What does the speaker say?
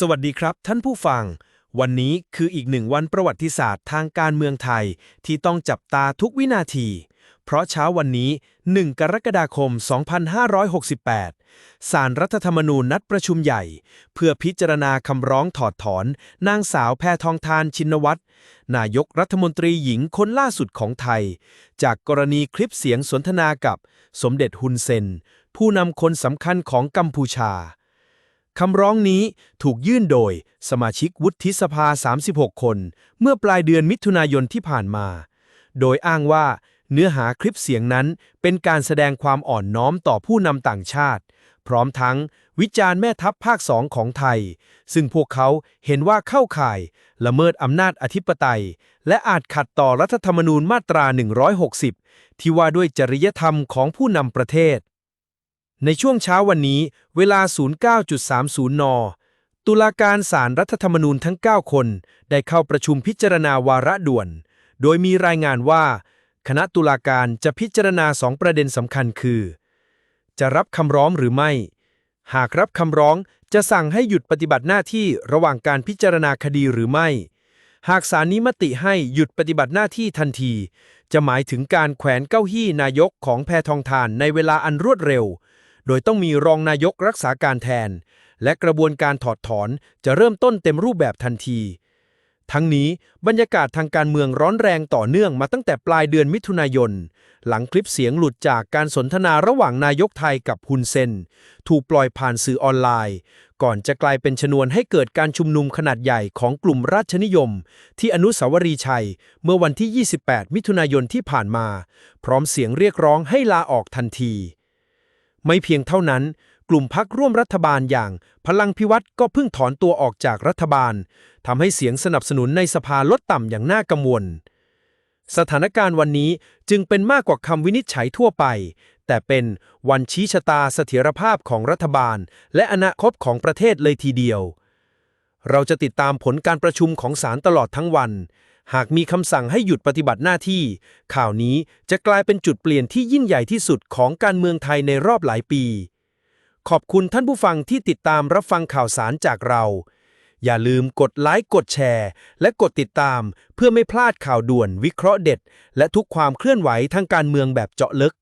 สวัสดีครับท่านผู้ฟัง วันนี้คืออีกหนึ่งวันประวัติศาสตร์ทางการเมืองไทย ที่ต้องจับตาทุกวินาที เพราะเช้าวันนี้ 1 กรกฎาคม 2568 สารรัฐธรรมนูญนัดประชุมใหญ่ เพื่อพิจารณาคำร้องถอดถอน นางสาวแพทองทานชินวัตรนายกรัฐมนตรีหญิงคนล่าสุดของไทย จากกรณีคลิปเสียงสนทนากับ สมเด็จฮุนเซน ผู้นำคนสำคัญของกัมพูชา คำร้องนี้ถูกยื่นโดยสมาชิกวุฒิสภา 36 คน เมื่อปลายเดือนมิถุนายนที่ผ่านมา โดยอ้างว่าเนื้อหาคลิปเสียงนั้นเป็นการแสดงความอ่อนน้อมต่อผู้นำต่างชาติ พร้อมทั้งวิจารณ์แม่ทัพภาคสองของไทย ซึ่งพวกเขาเห็นว่าเข้าข่าย ละเมิดอำนาจอธิปไตย และอาจขัดต่อรัฐธรรมนูญมาตรา 160 ที่ว่าด้วยจริยธรรมของผู้นำประเทศ ในช่วงเช้าวันนี้เวลา 09.30 น ตุลาการศาลรรัฐธรรมนูญทั้ง 9 คน ได้เข้าประชุมพิจารณาวาระด่วน โดยมีรายงานว่า คณะตุลาการจะพิจารณาสองประเด็นสำคัญคือ จะรับคำร้องหรือไม่ หากรับคำร้องจะสั่งให้หยุดปฏิบัติหน้าที่ระหว่างการพิจารณาคดีหรือไม่ หากศาลนี้มติให้หยุดปฏิบัติหน้าที่ทันที จะหมายถึงการแขวนเก้าอี้นายกของแพทองทานในเวลาอันรวดเร็ว โดยต้องมีรองนายกรักษาการแทน และกระบวนการถอดถอนจะเริ่มต้นเต็มรูปแบบทันที ทั้งนี้บรรยากาศทางการเมืองร้อนแรงต่อเนื่องมาตั้งแต่ปลายเดือนมิถุนายน หลังคลิปเสียงหลุดจากการสนทนาระหว่างนายกไทยกับฮุนเซน ถูกปล่อยผ่านสื่อออนไลน์ ก่อนจะกลายเป็นชนวนให้เกิดการชุมนุมขนาดใหญ่ของกลุ่มราชนิยม ที่อนุสาวรีย์ชัย เมื่อวันที่ 28 มิถุนายนที่ผ่านมา พร้อมเสียงเรียกร้องให้ลาออกทันที ไม่เพียงเท่านั้น กลุ่มพักร่วมรัฐบาลอย่าง พลังพิวัตรก็เพิ่งถอนตัวออกจากรัฐบาลทำให้เสียงสนับสนุนในสภาลดต่ำอย่างน่ากังวล สถานการณ์วันนี้จึงเป็นมากกว่าคำวินิจฉัยทั่วไป แต่เป็นวันชี้ชะตาเสถียรภาพของรัฐบาล และอนาคตของประเทศเลยทีเดียว เราจะติดตามผลการประชุมของศาลตลอดทั้งวัน หากมีคำสั่งให้หยุดปฏิบัติหน้าที่ ข่าวนี้จะกลายเป็นจุดเปลี่ยนที่ยิ่งใหญ่ที่สุดของการเมืองไทยในรอบหลายปี ขอบคุณท่านผู้ฟังที่ติดตามรับฟังข่าวสารจากเรา อย่าลืมกดไลค์กดแชร์ และกดติดตาม เพื่อไม่พลาดข่าวด่วนวิเคราะห์เด็ด และทุกความเคลื่อนไหวทางการเมืองแบบเจาะลึก